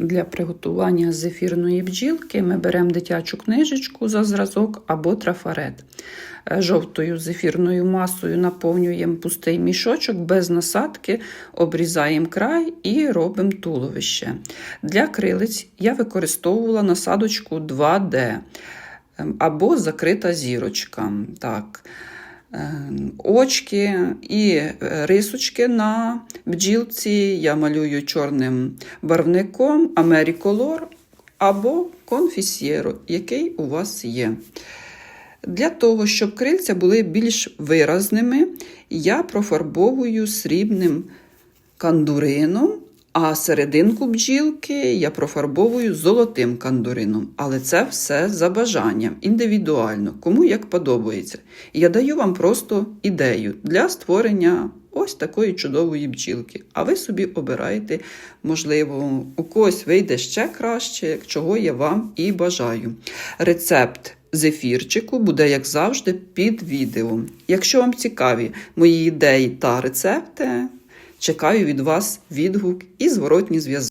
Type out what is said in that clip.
Для приготування зефірної бджілки ми беремо дитячу книжечку за зразок або трафарет. Е, Жовтою зефірною масою наповнюємо пустий мішочок без насадки, обрізаємо край і робимо туловище. Для крилиць я використовувала насадочку 2D ем, або закрита зірочка. Так. Е, Очки і е, рисочки на бджілці я малюю чорним барвником Americolor або конфісєро, який у вас є. Для того, щоб крильця були більш виразними, я профарбовую срібним кандурином, а серединку бджілки я профарбовую золотим кандурином. Але це все за бажанням, індивідуально, кому як подобається. Я даю вам просто ідею для створення ось такої чудової бджілки. А ви собі обираєте, можливо, у когось вийде ще краще, чого я вам і бажаю. Рецепт зефірчику буде, як завжди, під відео. Якщо вам цікаві мої ідеї та рецепти, чекаю від вас відгук і зворотні зв'язок.